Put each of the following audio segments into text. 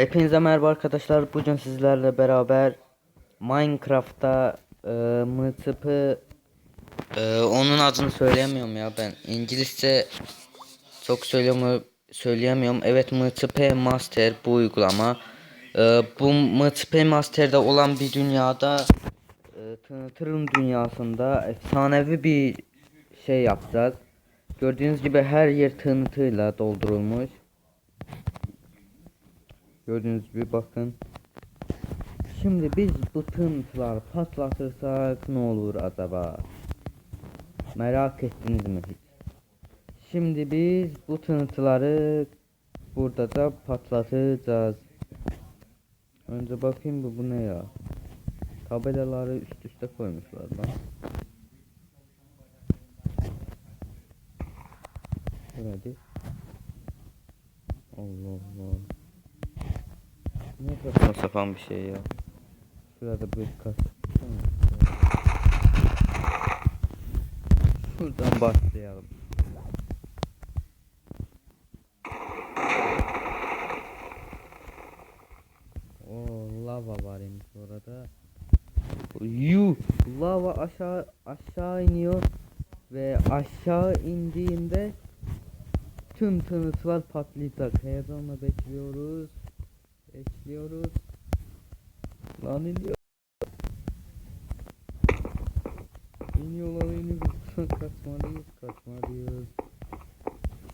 Hepinize merhaba arkadaşlar. Bugün sizlerle beraber Minecraft'ta e, mıtıpı e, onun adını söyleyemiyorum ya ben. İngilizce çok söyleyemiyorum, söyleyemiyorum. Evet MTP Master bu uygulama. E, bu MTP Master'da olan bir dünyada e, tanıtırım dünyasında efsanevi bir şey yapacağız. Gördüğünüz gibi her yer tanıtıyla doldurulmuş. Gördüğünüz gibi bakın. Şimdi biz bu tıntılar patlatırsak ne olur acaba? Merak ettiniz mi hiç? Şimdi biz bu tıntıları burada da patlatacağız. Önce bakayım bu, bu ne ya? Tabelaları üst üste koymuşlar lan. Hadi. Allah Allah. Ne saçma sapan bir şey ya. Şurada bir kas. Şuradan başlayalım. O lava varmış orada. Yu lava aşağı aşağı iniyor ve aşağı indiğinde tüm tınıtılar patlayacak. Heyecanla bekliyoruz. Bekliyoruz. Lan iniyor. İniyor lan iniyor. kaçmalıyız kaçmalıyız.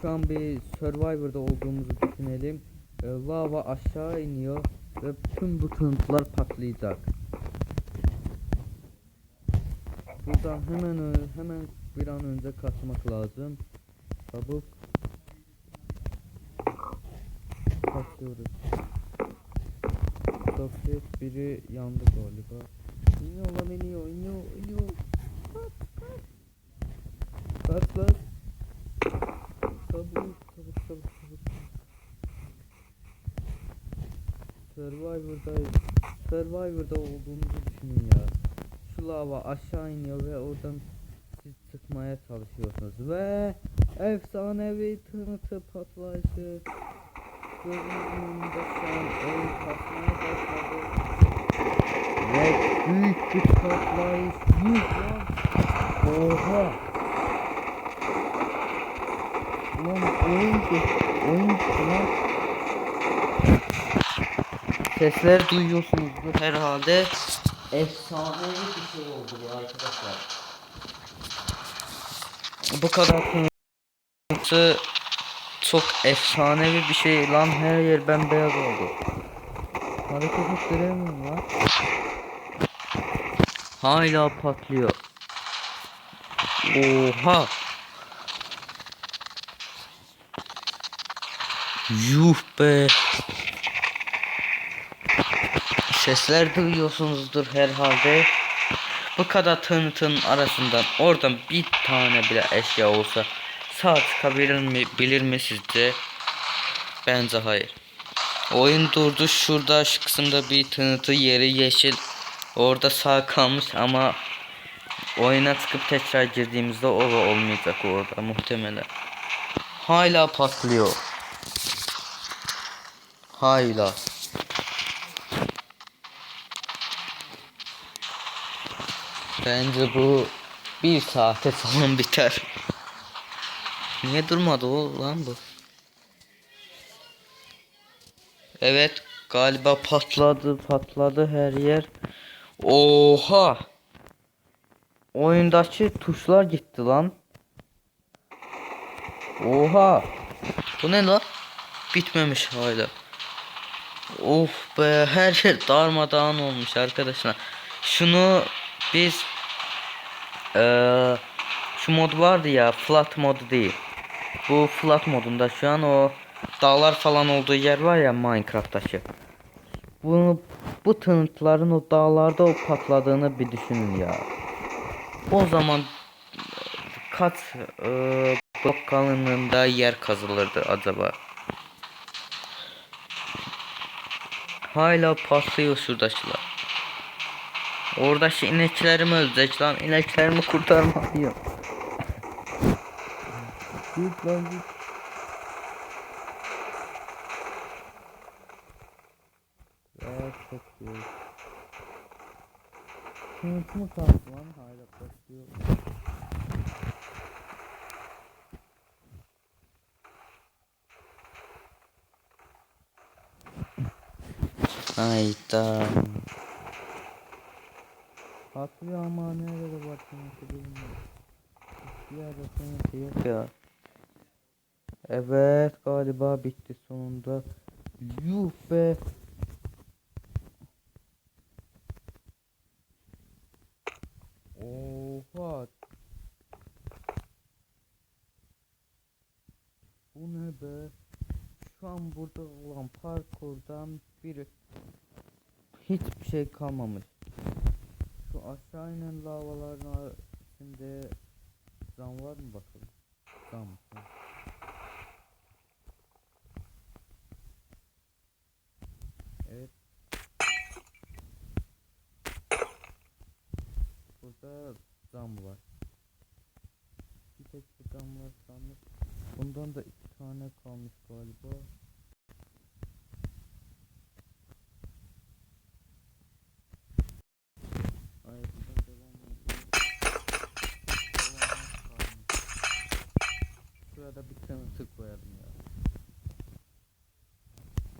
Şu an bir Survivor'da olduğumuzu düşünelim. Ee, lava aşağı iniyor ve tüm bu tıntılar patlayacak. Buradan hemen hemen bir an önce kaçmak lazım. Çabuk. Kaçıyoruz. Soket biri yandı galiba. İniyor lan iniyor iniyor iniyor. Kaç lan. Çabuk çabuk çabuk çabuk. Survivor'dayız. Survivor'da olduğumuzu düşünün ya. Şu lava aşağı iniyor ve oradan siz çıkmaya çalışıyorsunuz ve efsanevi tınıtı patlayışı gözünüzün önünde şu sesler duyuyorsunuzdur herhalde. Efsanevi bir şey oldu bu arkadaşlar. Bu kadar tanıtı çok efsanevi bir şey lan her yer bembeyaz oldu. Hareket ettiremiyorum lan. Hala patlıyor. Oha. Yuh be. Sesler duyuyorsunuzdur herhalde. Bu kadar tanıtın arasından oradan bir tane bile eşya olsa sağ çıkabilir mi bilir mi sizce? Bence hayır. Oyun durdu şurada şu kısımda bir tanıtı yeri yeşil. Orada sağ kalmış ama oyuna çıkıp tekrar girdiğimizde o da olmayacak orada muhtemelen. Hala patlıyor. Hala. Bence bu bir saate falan biter. Niye durmadı o lan bu? Evet galiba patladı patladı her yer. Oha! Oyundaki tuşlar gitti lan. Oha! Bu ne lan? Bitmemiş hala. Of be her yer darmadağın olmuş arkadaşlar. Şunu biz eee şu mod vardı ya flat modu değil. Bu flat modunda şu an o dağlar falan olduğu yer var ya Minecraft'taki. Bunu bu tıntıların o dağlarda o patladığını bir düşünün ya. O zaman e, kaç eee blok kalınlığında yer kazılırdı acaba? Hala patlıyor şuradakiler. Oradaki ineklerim ölecek lan. İneklerimi kurtarmalıyım. Git lan git. bekliyoruz. Sınıf mı kaldı lan? Hala başlıyor. Hayda. Patlıyor ama nerede bakmıyorsa bilmiyorum. Bir yerde sonrası yok ya. Evet galiba bitti sonunda. Yuh be. Oha. Bu ne be? Şu an burada olan parkurdan biri hiçbir şey kalmamış. Şu aşağı inen lavaların içinde zam var mı bakalım? Zam. zam. Evet. Zam var. Bir tek bu var sandık. Bundan da iki tane kalmış galiba. Şurada bir tane koyalım ya.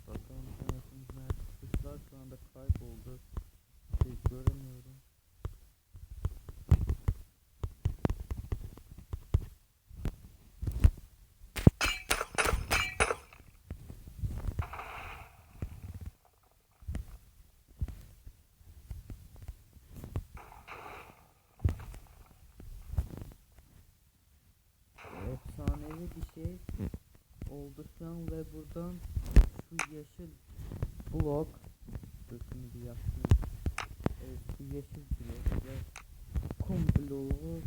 Bakalım tanıtımız nerede? Kuşlar şu anda kayboldu. Şey göremiyorum. Efsanevi bir şey oldu ve buradan şu yeşil blok şunu bir yapayım. Evet şu yeşil blok ve kum bloğu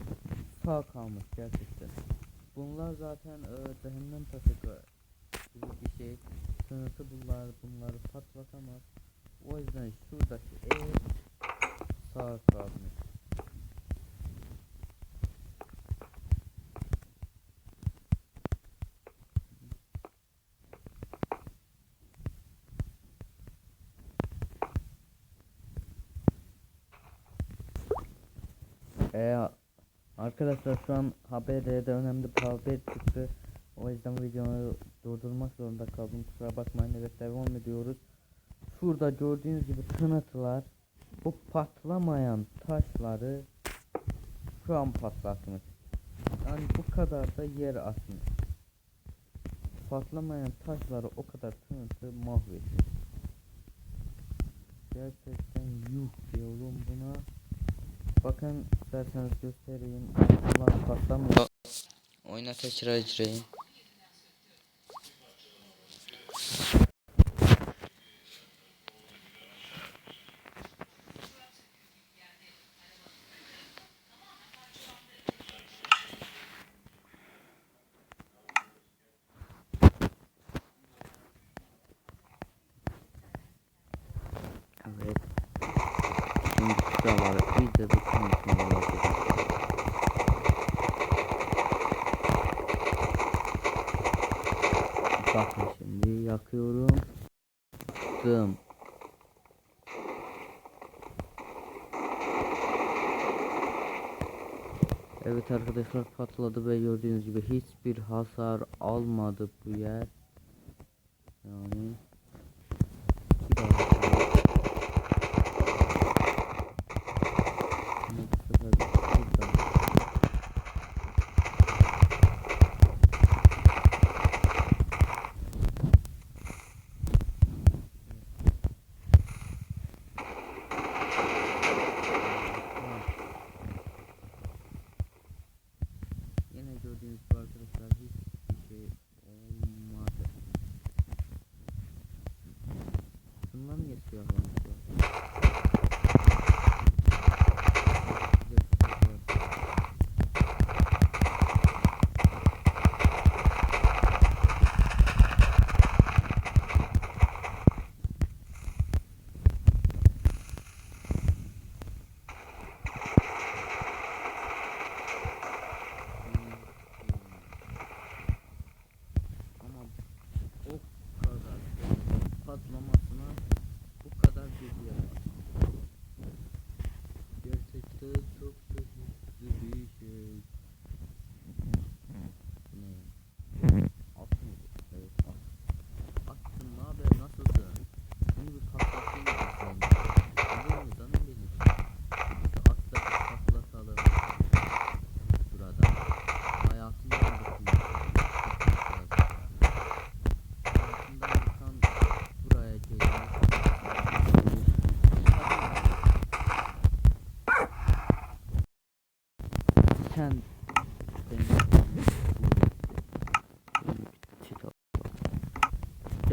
sağ kalmış gerçekten. Bunlar zaten e, cehennem taşı gibi bir şey. Sınıfı bunlar bunları patlatamaz. O yüzden şuradaki ev sağ kalmış. Ee, arkadaşlar şu an haberde önemli bir haber çıktı. O yüzden videoyu durdurmak zorunda kaldım. Kusura bakmayın evet devam ediyoruz. Şurada gördüğünüz gibi tınıtılar bu patlamayan taşları şu an patlatmış. Yani bu kadar da yer atmış. Patlamayan taşları o kadar tınıtı mahvetmiş. Gerçekten yuh diyorum buna. Bakın isterseniz göstereyim. Bunlar patlamıyor. Oyuna tekrar icrayım. Evet. Şimdi şuraları iyice tanıtmaya başlayalım. Bakın şimdi yakıyorum. Dım. Evet arkadaşlar patladı ve gördüğünüz gibi hiçbir hasar almadı bu yer.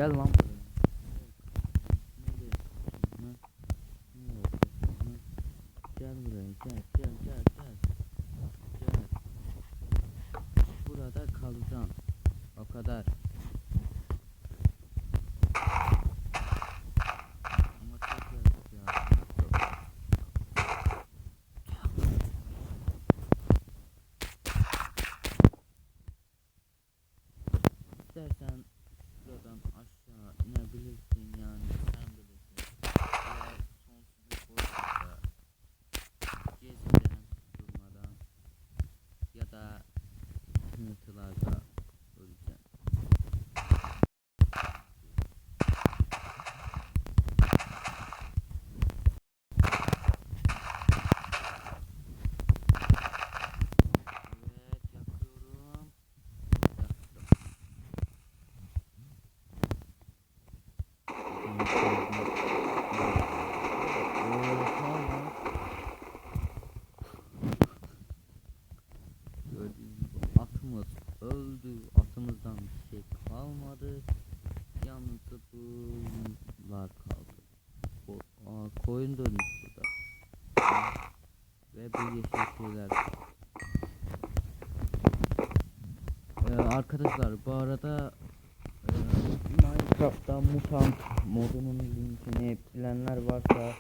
Gel lan. Gel buraya gel gel gel gel. Gel. Burada kalacağım. O kadar. Aa koyun dönmüş burada. Ve bu yeşil şeyler. Ee, arkadaşlar bu arada e, Minecraft'ta mutant modunun linkini bilenler varsa